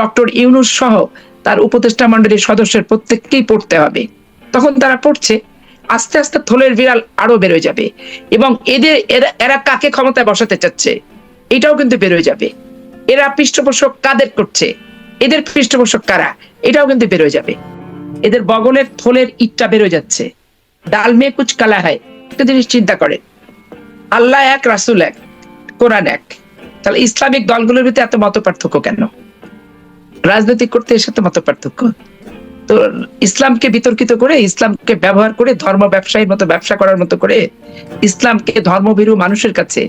Doctor Yunus সহ তার উপদেষ্টা মন্ডলীর সদস্যের প্রত্যেককেই পড়তে হবে। তখন তারা পড়ছে, আস্তে আস্তে থলের বিড়াল আরও বেরোয় যাবে এবং এদের, এরা এরা কাকে ক্ষমতায় বসাতে চাচ্ছে, এটাও কিন্তু বেরোয় যাবে। এরা পৃষ্ঠপোষক কাদের করছে, এদের পৃষ্ঠপোষক কারা, এটাও কিন্তু বেরোয় যাবে। এদের বগলের থলের ইটটা বেরোয় যাচ্ছে। ডাল মে কুচ কালা হয়, একটা জিনিস চিন্তা করে আল্লাহ এক, রাসুল এক, কোরআন এক। তাহলে ইসলামিক দলগুলোর ভিতরে এত মত পার্থক্য কেন? রাজনৈতিক করতে এর সাথে মত পার্থক্য তো ইসলামকে বিতর্কিত করে, ইসলামকে ব্যবহার করে, ধর্ম ব্যবসায়ীর মতো ব্যবসা করার মতো করে ইসলামকে ধর্মভীরু মানুষের কাছে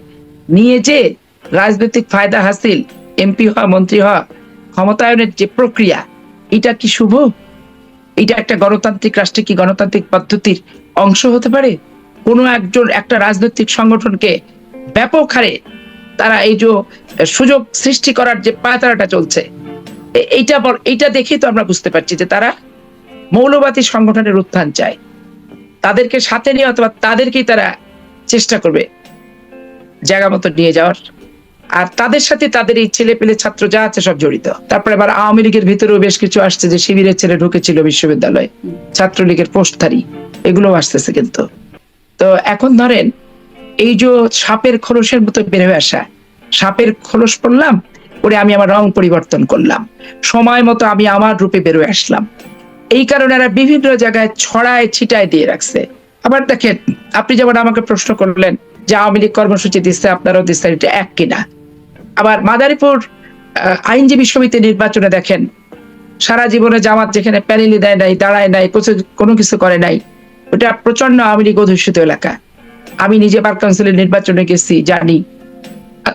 নিয়ে যে রাজনৈতিক ফায়দা হাসিল, এমপি হওয়া, মন্ত্রী হওয়া, ক্ষমতায়নের যে প্রক্রিয়া, এটা কি শুভ? এটা একটা গণতান্ত্রিক রাষ্ট্রে কি গণতান্ত্রিক পদ্ধতির অংশ হতে পারে? কোনো একজন, একটা রাজনৈতিক সংগঠনকে ব্যাপক হারে তারা এই যে সুযোগ সৃষ্টি করার যে পায়তারাটা চলছে এইটা এইটা দেখেই তো আমরা বুঝতে পারছি যে তারা মৌলবাদী সংগঠনের উত্থান চায়। তাদেরকে সাথে নিয়ে অথবা তাদেরকেই তারা চেষ্টা করবে জায়গা মতো নিয়ে যাওয়ার। আর তাদের সাথে তাদের এই ছেলে পেলে ছাত্র যা আছে সব জড়িত। তারপরে আবার আওয়ামী লীগের ভিতরেও বেশ কিছু আসছে যে শিবিরের ছেলে ঢুকেছিল বিশ্ববিদ্যালয়ে, ছাত্রলীগের পোস্টধারী এগুলো আসতেছে কিন্তু। তো এখন ধরেন, এই যে সাপের খোলসের মতো বের আসা, সাপের খোলস পড়লাম পরে আমি আমার রং পরিবর্তন করলাম। সময় মতো আমি আমার রূপে বেরোয় আসলাম। এই কারণে এরা বিভিন্ন জায়গায় ছড়ায়, ছিটায় দিয়ে রাখছে। আবার দেখেন, আপনি যেমন আমাকে প্রশ্ন করলেন যে আওয়ামী লীগ কর্মসূচি দিচ্ছে, আপনারাও দিচ্ছেন এটা এক কিনা। আবার মাদারীপুর আইনজীবী সমিতি নির্বাচনে দেখেন, সারা জীবনে জামাত যেখানে প্যানেলি দেয় নাই, দাঁড়ায় নাই কোনো কিছু করে নাই, ওটা প্রচণ্ড আওয়ামী লীগ অধ্যুষিত এলাকা। আমি নিজে বার কাউন্সিলের নির্বাচনে গেছি, জানি।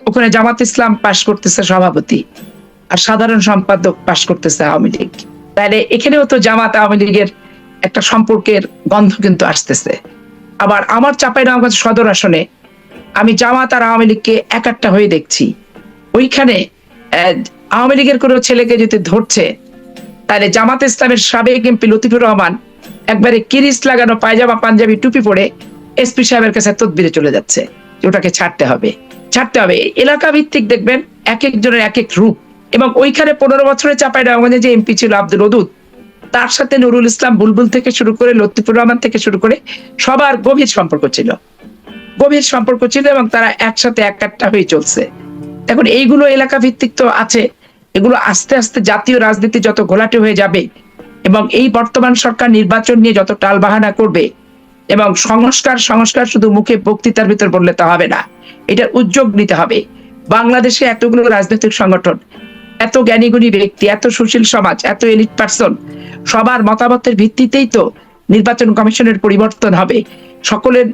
ওখানে জামাত ইসলাম পাশ করতেছে সভাপতি আর সাধারণ সম্পাদক পাশ করতেছে আওয়ামী লীগ। তাহলে এখানেও তো জামাত আওয়ামী লীগের একটা সম্পর্কের গন্ধ কিন্তু আসতেছে। আবার আমার চাপাই নবাবগঞ্জ সদর আসনে আমি জামাত আর আওয়ামী লীগকে একাট্টা হয়ে দেখছি। ওইখানে আওয়ামী লীগের কোনো ছেলেকে যদি ধরছে, তাহলে জামাত ইসলামের সাবেক এমপি লতিফুর রহমান একবারে কিরিস লাগানো পায়জামা, পাঞ্জাবি টুপি পরে এসপি সাহেবের কাছে তদবিরে চলে যাচ্ছে ওটাকে ছাড়তে হবে। ছাড়তে হবে। এলাকা ভিত্তিক দেখবেন এক একজনের এক এক রূপ। এবং ওইখানে পনেরো বছরের চাপাই নবাবগঞ্জে যে এমপি ছিল আব্দুল ওদুদ তার সাথে নুরুল ইসলাম বুলবুল থেকে শুরু করে লতিফুর রহমান থেকে শুরু করে সবার গভীর সম্পর্ক ছিল। গভীর সম্পর্ক ছিল এবং তারা একসাথে একাট্টা হয়ে চলছে। এখন এইগুলো এলাকা ভিত্তিক তো আছে। এগুলো আস্তে আস্তে জাতীয় রাজনীতি যত ঘোলাটে হয়ে যাবে এবং এই বর্তমান সরকার নির্বাচন নিয়ে যত টালবাহানা করবে এবং সংস্কার সংস্কার শুধু মুখে বক্তৃতার ভিতর বললে তো হবে না। এটার উদ্যোগ নিতে হবে। বাংলাদেশে এতগুলো রাজনৈতিক সংগঠন, এত জ্ঞানীগুণী ব্যক্তি, এত সুশীল সমাজ, এত এলিট পার্সন সবার মতামতের ভিত্তিতেই তো নির্বাচন কমিশনের পরিবর্তন হবে। সকলের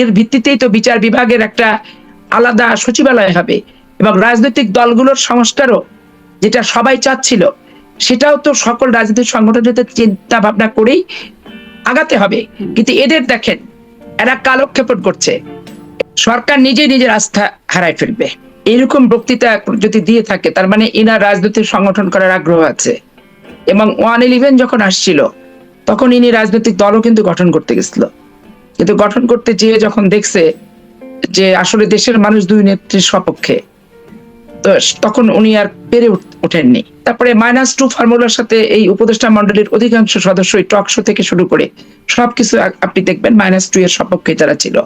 এর ভিত্তিতেই তো বিচার বিভাগের একটা আলাদা সচিবালয় হবে এবং রাজনৈতিক দলগুলোর সংস্কারও যেটা সবাই চাচ্ছিল, সেটাও তো সকল রাজনৈতিক সংগঠনের চিন্তা ভাবনা করেই আগাতে হবে। কিন্তু এদের দেখেন, এরা কালক্ষেপণ করছে। সরকার নিজে নিজের আস্থা হারায় ফেলবে। এরকম বক্তৃতা যদি দিয়ে থাকে, তার মানে ইনার রাজনৈতিক সংগঠন করার আগ্রহ আছে। এবং ওয়ান ইলেভেন যখন আসছিল, তখন ইনি রাজনৈতিক দলও কিন্তু গঠন করতে গেছিল। কিন্তু গঠন করতে যেয়ে যখন দেখছে যে আসলে দেশের মানুষ দুই নেত্রীর সপক্ষে, তো তখন উনি আর পেরে ওঠেননি। তারপরে মাইনাস টু ফর্মুলার সাথে এই উপদেষ্টা মন্ডলীর অধিকাংশ সদস্যই টক শো থেকে শুরু করে সবকিছু আপনি দেখবেন মাইনাস টু এর সপক্ষে তারা ছিল।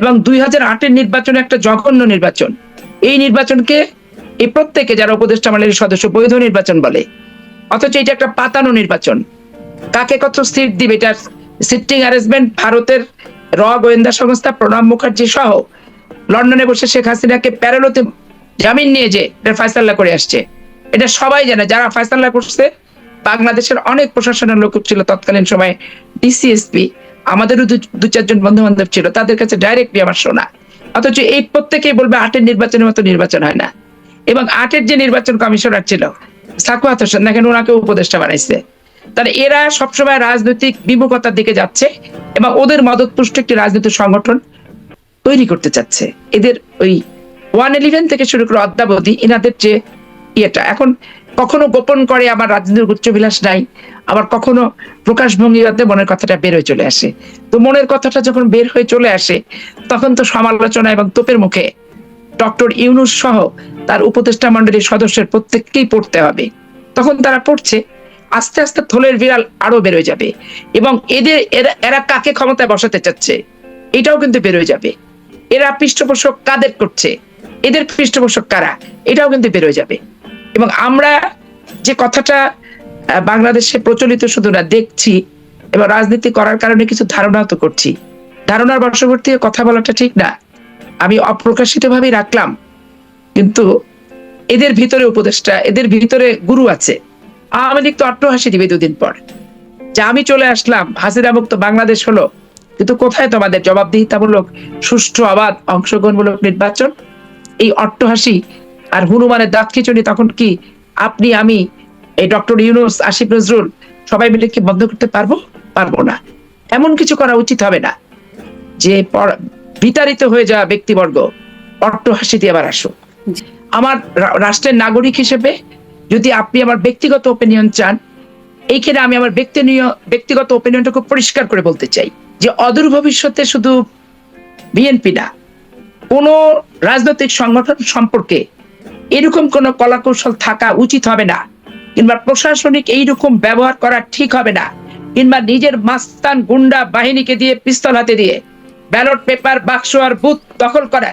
এবং দুই হাজার আটের নির্বাচন একটা জঘন্য নির্বাচন। এই নির্বাচনকে এই প্রত্যেকে যারা উপদেষ্টা মন্ডলীর সদস্য বৈধ নির্বাচন বলে, অথচ এটা একটা পাতানো নির্বাচন। কাকে কত সিট দিবে এটার সিটিং অ্যারেঞ্জমেন্ট ভারতের র গোয়েন্দা সংস্থা প্রণব মুখার্জি সহ লন্ডনে বসে শেখ হাসিনাকে প্যারোলতে জামিন নিয়ে যে এটা ফয়সাল্লা করে আসছে। এটা সবাই জানে, যারা ফয়সাল্লা করছে, বাংলাদেশের অনেক প্রশাসনের লোক ছিল তৎকালীন সময়ে ডিসিএসপি আমাদেরও দু- চারজন বন্ধু বান্ধব ছিল, তাদের কাছে ডাইরেক্টলি আমার শোনা অথচ এই প্রত্যেকেই বলবে আটের নির্বাচনের মতো নির্বাচন হয় না। এবং আটের যে নির্বাচন কমিশনার ছিল, সাকুয়াত হোসেন, দেখেন ওনাকে উপদেষ্টা বানাইছে। তাহলে এরা সবসময় রাজনৈতিক বিমুখতার দিকে যাচ্ছে এবং ওদের মদতপুষ্ট একটি রাজনৈতিক সংগঠন তৈরি করতে চাচ্ছে। এদের ওই ওয়ান ইলেভেন থেকে শুরু করে অদ্যাবধি এনাদের যে ইয়েটা, এখন কখনো গোপন করে আমার রাজনীতির উচ্চবিলাস নাই। আবার কখনো প্রকাশ ভঙ্গিতে মনের কথাটা বের হয়ে চলে আসে। তো মনের কথাটা যখন বের হয়ে চলে আসে, তখন তো সমালোচনা এবং তোপের মুখে ডক্টর ইউনুস সহ তার উপদেষ্টা মন্ডলীর সদস্যের প্রত্যেককেই পড়তে হবে। তখন তারা পড়ছে, আস্তে আস্তে থলের বিড়াল আরও বেরোয় যাবে এবং এদের, এরা এরা কাকে ক্ষমতায় বসাতে চাচ্ছে, এটাও কিন্তু বেরোয় যাবে। এরা পৃষ্ঠপোষক কাদের করছে, এদের পৃষ্ঠপোষক কারা, এটাও কিন্তু বেরোয় যাবে। এবং আমরা যে কথাটা বাংলাদেশে প্রচলিত শুধু না, দেখছি এবং রাজনীতি করার কারণে কিছু ধারণাও তো করছি। ধারণার বর্ষবর্তী কথা বলাটা ঠিক না। আমি অপ্রকাশিত ভাবেই রাখলাম, কিন্তু এদের ভিতরে উপদেষ্টা, এদের ভিতরে গুরু আছে। আওয়ামী লীগ তো অট্টহাসি দিবে দুদিন পর। যে আমি চলে আসলাম, হাসিনা মুক্ত বাংলাদেশ হলো, কিন্তু কোথায় তোমাদের জবাবদিহিতামূলক সুষ্ঠু, অবাধ, অংশগ্রহণমূলক নির্বাচন? এই অট্টহাসি আর হনুমানের দাঁত খিচুড়ি তখন কি আপনি আমি এই ডক্টর ইউনুস আসিফ নজরুল সবাই মিলে কি বন্ধ করতে পারব? পারব না। এমন কিছু করা উচিত হবে না যে বিতাড়িত হয়ে যাওয়া ব্যক্তিবর্গ অট্টহাসি দিয়ে আবার আসুক। আমার রাষ্ট্রের নাগরিক হিসেবে যদি আপনি আমার ব্যক্তিগত ওপিনিয়ন চান এইখানে আমি আমার ব্যক্তিনীয় ব্যক্তিগত ওপিনিয়নটা খুব পরিষ্কার করে বলতে চাই যে অদূর ভবিষ্যতে শুধু বিএনপি না কোনো রাজনৈতিক সংগঠন সম্পর্কে এরকম কোনো কলাকৌশল থাকা উচিত হবে না। কিংবা প্রশাসনিক এইরকম ব্যবহার করা ঠিক হবে না। কিংবা নিজের মাস্তান গুন্ডা বাহিনীকে দিয়ে পিস্তল হাতে দিয়ে ব্যালট পেপার, বাক্স আর বুথ দখল করার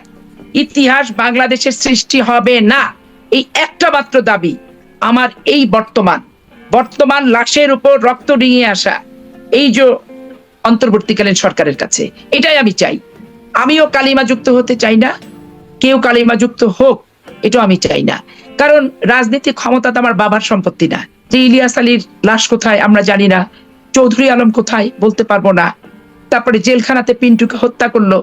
ইতিহাস বাংলাদেশের সৃষ্টি হবে না। এই একটা মাত্র দাবি আমার এই বর্তমান। বর্তমান লাশের উপর রক্ত ডিঙিয়ে আসা এই যে অন্তর্বর্তীকালীন সরকারের কাছে, এটাই আমি চাই। আমিও কালিমা যুক্ত হতে চাই না। কেউ কালিমা যুক্ত হোক এটাও আমি চাই না। কারণ রাজনীতি ক্ষমতা তো আমার বাবার সম্পত্তি না। যে ইলিয়াস আলীর লাশ কোথায় আমরা জানি না। চৌধুরী আলম কোথায় বলতে পারব না। তারপরে জেলখানাতে পিন্টুকে হত্যা করল।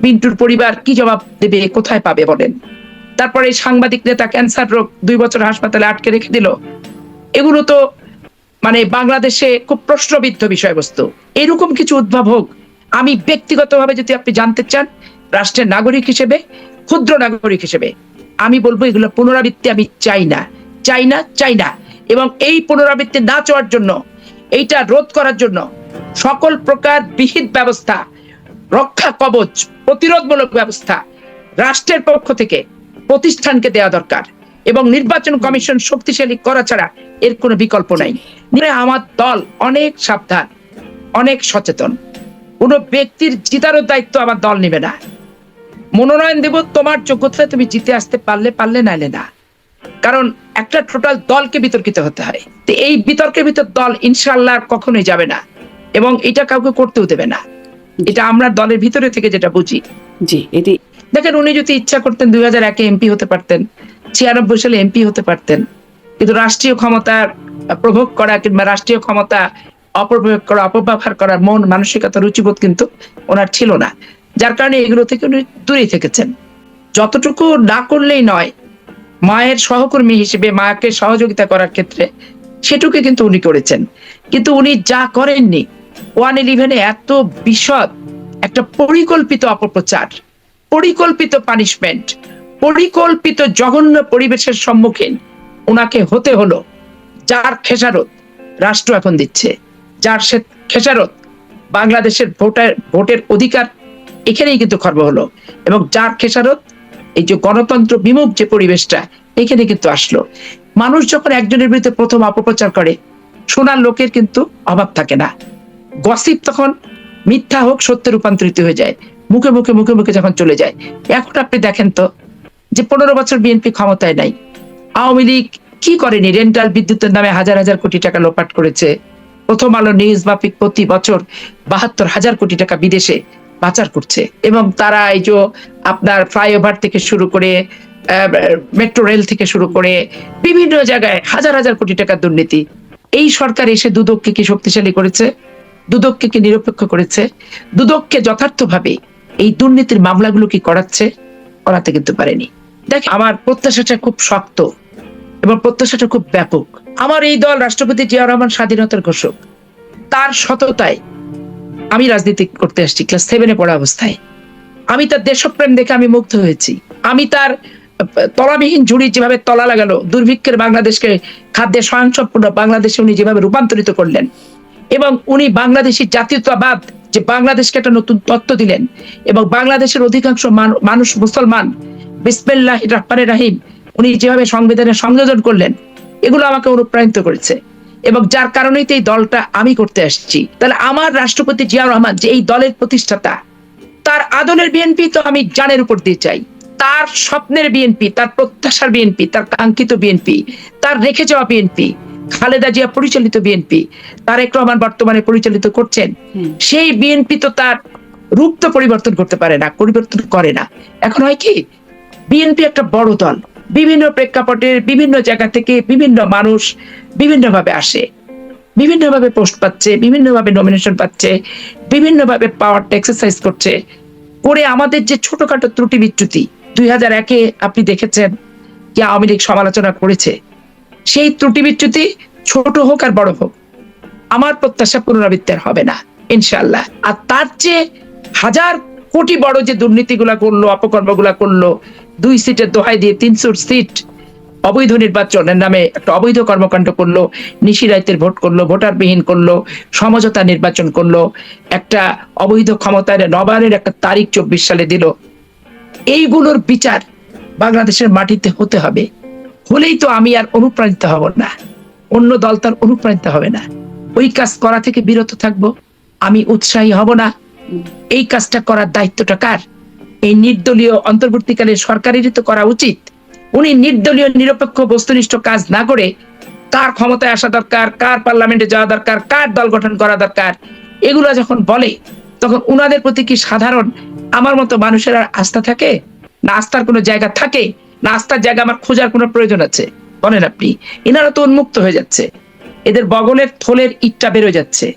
পিন্টুর পরিবার কি জবাব দেবে, কোথায় পাবে বলেন। তারপরে সাংবাদিক নেতা ক্যান্সার রোগ দুই বছর হাসপাতালে আটকে রেখে দিল। এগুলো তো মানে বাংলাদেশে খুব প্রশ্নবিদ্ধ বিষয়বস্তু। এরকম কিছু উদ্ভব হোক, আমি ব্যক্তিগতভাবে যদি আপনি জানতে চান, রাষ্ট্রের নাগরিক হিসেবে, ক্ষুদ্র নাগরিক হিসেবে আমি বলব এগুলো পুনরাবৃত্তি আমি চাই না। চাই না চাই না। এবং এই পুনরাবৃত্তি না চাওয়ার জন্য, এইটা রোধ করার জন্য সকল প্রকার বিহিত ব্যবস্থা, রক্ষা কবচ, প্রতিরোধমূলক ব্যবস্থা রাষ্ট্রের পক্ষ থেকে প্রতিষ্ঠানকে দেওয়া দরকার এবং নির্বাচন কমিশন শক্তিশালী করা ছাড়া এর কোনো বিকল্প নাই। আমার দল অনেক সাবধান, অনেক সচেতন। কোনো ব্যক্তির জিতারও দায়িত্ব আমার দল নেবে না। মনোনয়ন দেব তোমার যোগ্যতায় তুমি জিতে আসতে পারলে পারলে নাইলে না। কারণ একটা টোটাল দলকে বিতর্কিত হতে হয়। তো এই বিতর্কের ভিতর দল ইনশাল্লাহ কখনোই যাবে না। এবং এটা কাউকে করতেও দেবে না। এটা আমরা দলের ভিতরে থেকে যেটা বুঝি। জি এটি দেখেন উনি যদি ইচ্ছা করতেন দুই হাজার একে এমপি হতে পারতেন ছিয়ানব্বই সালে এমপি হতে পারতেন। কিন্তু রাষ্ট্রীয় ক্ষমতার প্রভোগ করা কিংবা রাষ্ট্রীয় ক্ষমতা অপপ্রয়োগ করা অপব্যবহার করার মন মানসিকতা রুচিবোধ কিন্তু ওনার ছিল না। যার কারণে এগুলো থেকে উনি দূরেই থেকেছেন। যতটুকু না করলেই নয়, মায়ের সহকর্মী হিসেবে মাকে সহযোগিতা করার ক্ষেত্রে সেটুকু কিন্তু উনি করেছেন। কিন্তু উনি যা করেননি, ওয়ান ইলেভেনে এত বিশদ একটা পরিকল্পিত অপপ্রচার, পরিকল্পিত পানিশমেন্ট, পরিকল্পিত জঘন্য পরিবেশের সম্মুখীন ওনাকে হতে হলো, যার খেসারত রাষ্ট্র এখন দিচ্ছে, যার সে খেসারত বাংলাদেশের ভোটার, ভোটের অধিকার এখানেই কিন্তু খর্ব হলো। এবং যার খেসারত, এই যে গণতন্ত্র বিমুখ যে পরিবেশটা, এখানে কিন্তু আসলো। মানুষ যখন একজনের বিরুদ্ধে প্রথম অপপ্রচার করে, শোনার লোকের কিন্তু অভাব থাকে না। গসিপ তখন মিথ্যা হোক, সত্যে রূপান্তরিত হয়ে যায়। মুখে মুখে মুখে মুখে যখন চলে যায়। এখন আপনি দেখেন তো, যে পনেরো বছর বিএনপি ক্ষমতায় নাই। আওয়ামী লীগ কি করেনি? রেন্টাল বিদ্যুতের নামে হাজার হাজার কোটি টাকা লোপাট করেছে। প্রথম আলো নিউজ মাফিক প্রতি বছর বাহাত্তর হাজার কোটি টাকা বিদেশে পাচার করছে। এবং তারা এই যে আপনার ফ্লাইওভার থেকে শুরু করে মেট্রো রেল থেকে শুরু করে বিভিন্ন জায়গায় হাজার হাজার কোটি টাকার দুর্নীতি। এই সরকার এসে দুদককে কি শক্তিশালী করেছে? দুদককে কি নিরপেক্ষ করেছে? দুদককে যথার্থভাবে এই দুর্নীতির মামলাগুলো কি করাচ্ছে? করাতে কিন্তু পারেনি। দেখ, আমার প্রত্যাশাটা খুব শক্ত এবং প্রত্যাশাটা খুব ব্যাপক। আমার এই দল রাষ্ট্রপতি জিয়া রহমান স্বাধীনতার ঘোষক। তার সততায় আমি রাজনীতি করতে আসছি ক্লাস সেভেনে পড়া অবস্থায়। আমি তার দেশপ্রেম দেখে আমি মুগ্ধ হয়েছি। আমি তার তলাবিহীন ঝুড়ি যেভাবে তলা লাগালো, দুর্ভিক্ষের বাংলাদেশকে খাদ্যে স্বয়ংসম্পূর্ণ বাংলাদেশে উনি যেভাবে রূপান্তরিত করলেন এবং উনি বাংলাদেশি জাতীয়তাবাদ যে বাংলাদেশকে একটা নতুন তত্ত্ব দিলেন এবং বাংলাদেশের অধিকাংশ মানুষ মুসলমান বিসমিল্লাহ রহমানের রাহিম, উনি যেভাবে সংবিধানে সংযোজন করলেন, এগুলো আমাকে অনুপ্রাণিত করেছে। এবং যার কারণেই তো এই দলটা আমি করতে আসছি। তাহলে আমার রাষ্ট্রপতি জিয়াউর রহমান যে এই দলের প্রতিষ্ঠাতা তার আদলের বিএনপি তো আমি জানের উপর দিয়ে চাই। তার স্বপ্নের বিএনপি তার প্রত্যাশার বিএনপি তার কাঙ্ক্ষিত বিএনপি তার রেখে যাওয়া বিএনপি খালেদা জিয়া পরিচালিত বিএনপি তারেক রহমান বর্তমানে পরিচালিত করছেন সেই বিএনপি তো তার রূপ তো পরিবর্তন করতে পারে না পরিবর্তন করে না। এখন হয় কি বিএনপি একটা বড় দল বিভিন্ন প্রেক্ষাপটের বিভিন্ন জায়গা থেকে বিভিন্ন মানুষ বিভিন্নভাবে আসে, বিভিন্নভাবে পোস্ট পাচ্ছে, বিভিন্নভাবে নমিনেশন পাচ্ছে, বিভিন্নভাবে পাওয়ারটা এক্সারসাইজ করছে। করে আমাদের যে ছোটখাটো ত্রুটি বিচ্যুতি দুই হাজার একে আপনি দেখেছেন কি আওয়ামী লীগ সমালোচনা করেছে। সেই ত্রুটি বিচ্যুতি ছোট হোক আর বড় হোক, আমার প্রত্যাশা পুনরাবৃত্তের হবে না ইনশাল্লাহ আর তার চেয়ে হাজার কোটি বড় যে দুর্নীতিগুলা করল, অপকর্মগুলা করল দুই সিটের দোহাই দিয়ে তিনশো সিট অবৈধ নির্বাচনের নামে একটা অবৈধ কর্মকাণ্ড করল নিশিরাইতের ভোট করল, ভোটারবিহীন করল, সমঝোতা নির্বাচন করল, একটা অবৈধ ক্ষমতায় নবারের একটা তারিখ চব্বিশ সালে দিল। এইগুলোর বিচার বাংলাদেশের মাটিতে হতে হবে। হলেই তো আমি আর অনুপ্রাণিত হব না। অন্য দল তার অনুপ্রাণিত হবে না। ওই কাজ করা থেকে বিরত থাকব। আমি উৎসাহী হব না। এই কাজটা করার দায়িত্বটা কার? এই নির্দলীয় অন্তর্বর্তীকালে সরকারেরই তো করা উচিত। উনি নির্দলীয়, নিরপেক্ষ, বস্তুনিষ্ঠ কাজ না করে কার ক্ষমতায় আসা দরকার, কার পার্লামেন্টে যাওয়া দরকার, কার দল গঠন করা দরকার, এগুলো যখন বলে, তখন উনাদের প্রতি কি সাধারণ আমার মতো মানুষের আর আস্থা থাকে? না আস্থার কোনো জায়গা থাকে? না আস্থার জায়গা আমার খোঁজার কোনো প্রয়োজন আছে? বলেন আপনি, এনারা তো উন্মুক্ত হয়ে যাচ্ছে। এদের বগলের, থলের ইটটা বেরোয় যাচ্ছে।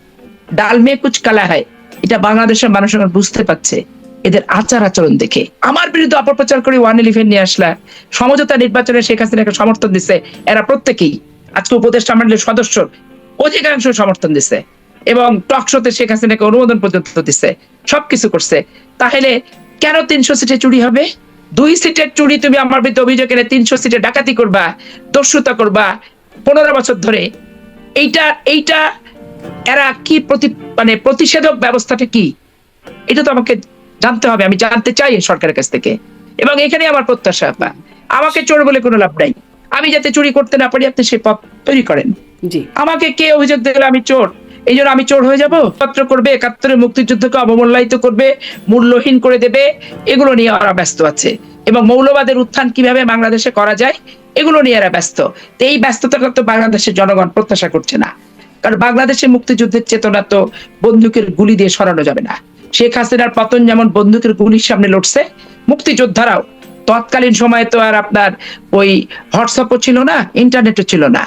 ডাল মে কুচ কালা হয়। এটা বাংলাদেশের মানুষ এখন বুঝতে পারছে। এদের আচার আচরণ দেখে। আমার বিরুদ্ধে অপপ্রচার করে ওয়ান ইলেভেন নিয়ে আসলা। সমঝোতা নির্বাচনে শেখ হাসিনাকে সমর্থন দিছে। এরা প্রত্যেকেই। আজকে উপদেষ্টা মন্ডলীর সদস্য অধিকাংশ সমর্থন দিছে। এবং টক শোতে শেখ হাসিনাকে অনুমোদন পর্যন্ত দিছে। সবকিছু করছে। তাহলে কেন তিনশো সিটে চুরি হবে? দুই সিটের চুরি তুমি আমার বিরুদ্ধে অভিযোগ এনে তিনশো সিটে ডাকাতি করবা, দস্যুতা করবা, পনেরো বছর ধরে। এইটা এইটা, এরা কি প্রতি মানে প্রতিষেধক ব্যবস্থাটা কি? এটা তো আমাকে জানতে হবে আমি জানতে চাই সরকারের কাছ থেকে। এবং এখানে আমার প্রত্যাশা আপা। আমাকে চোর বলে কোনো লাভ নাই। আমি যাতে চুরি করতে না পারি আপনি সেই পথ তৈরি করেন। জি। আমাকে কে অভিযোগ দিলে আমি চোর? এই জন্য আমি চোর হয়ে যাব? পত্র করবে একাত্তরের মুক্তিযুদ্ধকে অবমূল্যায়িত করবে মূল্যহীন করে দেবে এগুলো নিয়ে ওরা ব্যস্ত আছে। এবং মৌলবাদের উত্থান কীভাবে বাংলাদেশে করা যায় এগুলো নিয়ে এরা ব্যস্ত। এই ব্যস্ততাটা তো বাংলাদেশের জনগণ প্রত্যাশা করছে না। কারণ বাংলাদেশের মুক্তিযুদ্ধের চেতনা তো বন্দুকের গুলি দিয়ে সরানো যাবে না। শেখ হাসিনার পতন যেমন বন্দুকের গুলির সামনে লড়ছে, মুক্তিযোদ্ধারাও তৎকালীন সময়ে তো আর আপনার ওই হোয়াটসঅ্যাপও ছিল না, ইন্টারনেটও ছিল না,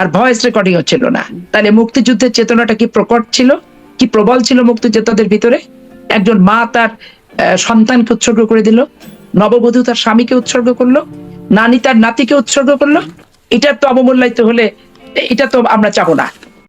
আর ভয়েস রেকর্ডিংও ছিল না। তাহলে মুক্তিযুদ্ধের চেতনাটা কি প্রকট ছিল? কি প্রবল ছিল মুক্তিযোদ্ধাদের ভিতরে? একজন মা তার সন্তানকে উৎসর্গ করে দিল, নববধূ তার স্বামীকে উৎসর্গ করল, নানি তার নাতিকে উৎসর্গ করল। এটা তো অবমূল্যায়িত হলে, এটা তো আমরা চাবো না।